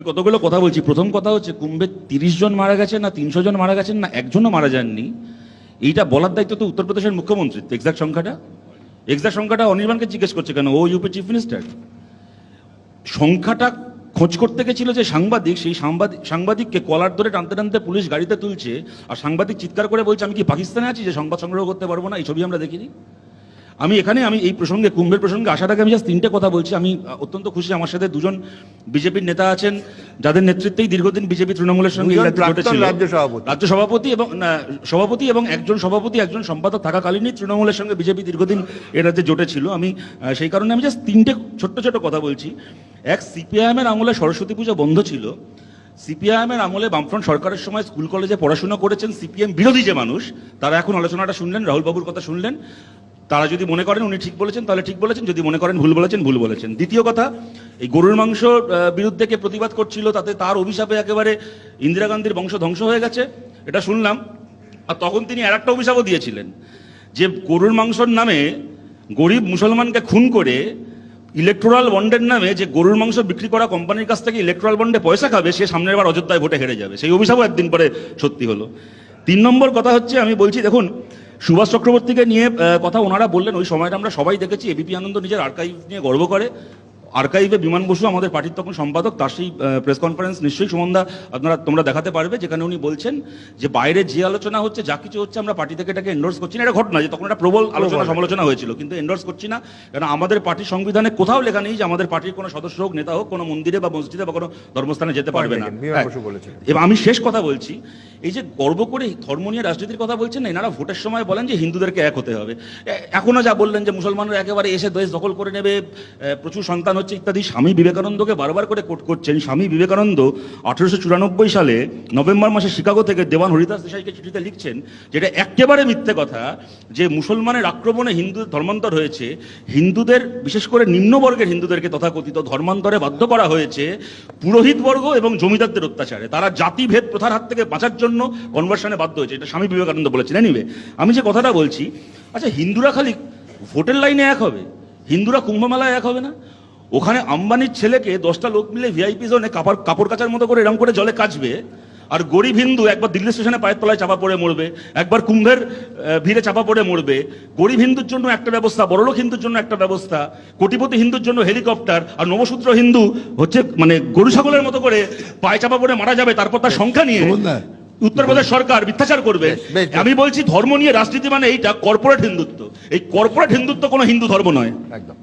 কতগুলো কথা বলছি? প্রথম কথা হচ্ছে, কুম্ভে তিরিশ জন মারা গেছে না তিনশো জন মারা গেছেন না একজনও মারা যাননি। এইটা বলার দায়িত্ব তো উত্তরপ্রদেশের মুখ্যমন্ত্রী এক্সাক্ট সংখ্যাটা? এক্সাক্ট সংখ্যাটা অনির্বাণকে জিজ্ঞেস করছে কেন? ও ইউপি চিফ মিনিস্টার সংখ্যাটা খোঁজ করতে গেছিল যে সাংবাদিক, সেই সাংবাদিক, সাংবাদিককে কলার ধরে টানতে টানতে পুলিশ গাড়িতে তুলছে, আর সাংবাদিক চিৎকার করে বলছে, আমি কি পাকিস্তানে আছি যে সংবাদ সংগ্রহ করতে পারব না? এই ছবি আমরা দেখিনি। আমি এখানে আমি এই প্রসঙ্গে কুম্ভের প্রসঙ্গে আসার আগে আমি জাস্ট তিনটে কথা বলছি। আমি অত্যন্ত খুশি আমার সাথে দুজন বিজেপির নেতা আছেন যাদের নেতৃত্বেই দীর্ঘদিন বিজেপি তৃণমূলের সঙ্গে রাজ্যে সভাপতি। এবং সভাপতি এবং একজন সভাপতি একজন সম্পাদক থাকাকালীনই তৃণমূলের সঙ্গে বিজেপি দীর্ঘদিন এ রাজ্যে জোটে ছিল। আমি সেই কারণে আমি জাস্ট তিনটে ছোট্ট ছোট কথা বলছি। এক সিপিআইএমের আমলে সরস্বতী পূজা বন্ধ ছিল। সিপিআইএমের আমলে বামফ্রন্ট সরকারের সময় স্কুল কলেজে পড়াশোনা করেছেন সিপিএম বিরোধী যে মানুষ তারা এখন আলোচনাটা শুনলেন রাহুল বাবুর কথা শুনলেন। তারা যদি মনে করেন উনি ঠিক বলেছেন, তাহলে ঠিক বলেছেন। যদি মনে করেন ভুল বলেছেন ভুল বলেছেন। দ্বিতীয় কথা, এই গরুর মাংস বিরুদ্ধে কে প্রতিবাদ করছিল, তাতে তার অভিশাপে একেবারে ইন্দিরা গান্ধীর বংশ ধ্বংস হয়ে গেছে। এটা শুনলাম। আর তখন তিনি আর একটা অভিশাপও দিয়েছিলেন, যে গরুর মাংসর নামে গরিব মুসলমানকে খুন করে ইলেকট্রাল বন্ডের নামে যে গরুর মাংস বিক্রি করা কোম্পানির কাছ থেকে ইলেকট্রাল বন্ডে পয়সা খাবে, সে সামনের বার অযোধ্যায় ভোটে হেরে যাবে। সেই অভিশাপও একদিন পরে সত্যি হলো। তিন নম্বর কথা হচ্ছে, আমি বলছি, দেখুন সুভাষ চক্রবর্তীকে নিয়ে কথা ওনারা বললেন। ওই সময়টা আমরা সবাই দেখেছি। এবিপি আনন্দ নিজের আর্কাইভ নিয়ে গর্ব করে। আর্কাইভে বিমান বসু আমাদের পার্টির তখন সম্পাদক তার সেই প্রেস কনফারেন্স নিশ্চয়ই সুমনদা আপনারা তোমরা দেখাতে পারবে যেখানে উনি বলছেন যে বাইরে যে আলোচনা হচ্ছে যা কিছু হচ্ছে আমরা পার্টি থেকে এটাকে এন্ডোর্স করছি না এটা ঘটনা যে তখন একটা প্রবল আলোচনা সমালোচনা হয়েছিল কিন্তু এন্ডোর্স করছি না কারণ আমাদের পার্টির সংবিধানে কোথাও লেখা নেই যে আমাদের পার্টির কোনো সদস্য হোক নেতা হোক কোনো মন্দিরে বা মসজিদে বা কোনো ধর্মস্থানে যেতে পারবে না হ্যাঁ। বলেছেন। এবং আমি শেষ কথা বলছি এই যে গর্ব করে ধর্ম নিয়ে রাজনীতির কথা বলছেন না এনারা ভোটের সময় বলেন যে হিন্দুদেরকে এক হতে হবে এ- এখনও যা বললেন যে মুসলমানরা একেবারে এসে দেশ দখল করে নেবে প্রচুর সন্তান হচ্ছে ইত্যাদি। স্বামী বিবেকানন্দকে বারবার করে কোট করছেন। স্বামী বিবেকানন্দ আঠেরোশো চুরানব্বই সালে নভেম্বর মাসে শিকাগো থেকে দেওয়ান হরিদাস দেশাইকে চিঠিতে লিখছেন, যেটা একেবারে মিথ্যে কথা, যে মুসলমানের আক্রমণে হিন্দুদের ধর্মান্তর হয়েছে, হিন্দুদের, বিশেষ করে নিম্নবর্গের হিন্দুদেরকে তথাকথিত ধর্মান্তরে বাধ্য করা হয়েছে পুরোহিত বর্গ এবং জমিদারদের অত্যাচারে। তারা জাতিভেদ প্রথার হাত থেকে বাঁচার জন্য কনভার্সনে বাধ্য হয়েছে। এটা স্বামী বিবেকানন্দ বলেছেন। এনিবে আমি যে কথাটা বলছি আচ্ছা হিন্দুরা খালি ভোটের লাইনে এক হবে, হিন্দুরা কুম্ভমেলায় এক হবে না? ওখানে আম্বানির ছেলেকে দশটা লোক মিলে ভিআইপি জোনে কাপড় কাপড় কাচার মতো করে এরম করে জলে কাচবে আর গরিব হিন্দু একবার দিল্লি স্টেশনে পায়ের তলায় চাপা পড়ে মরবে একবার কুম্ভের ভিড়ে চাপা পড়ে মরবে। গরিব হিন্দুর জন্য একটা ব্যবস্থা বড়লোক হিন্দুর জন্য একটা ব্যবস্থা কোটিপতি হিন্দুর জন্য হেলিকপ্টার আর নবসূত্র হিন্দু হচ্ছে মানে গরু ছাগলের মতো করে পায়ে চাপা পড়ে মারা যাবে তারপর তার সংখ্যা নিয়ে উত্তরপ্রদেশ সরকার মিথ্যাচার করবে। আমি বলছি ধর্ম নিয়ে রাজনীতি মানে এইটা কর্পোরেট হিন্দুত্ব। এই কর্পোরেট হিন্দুত্ব কোনো হিন্দু ধর্ম নয়। একদম।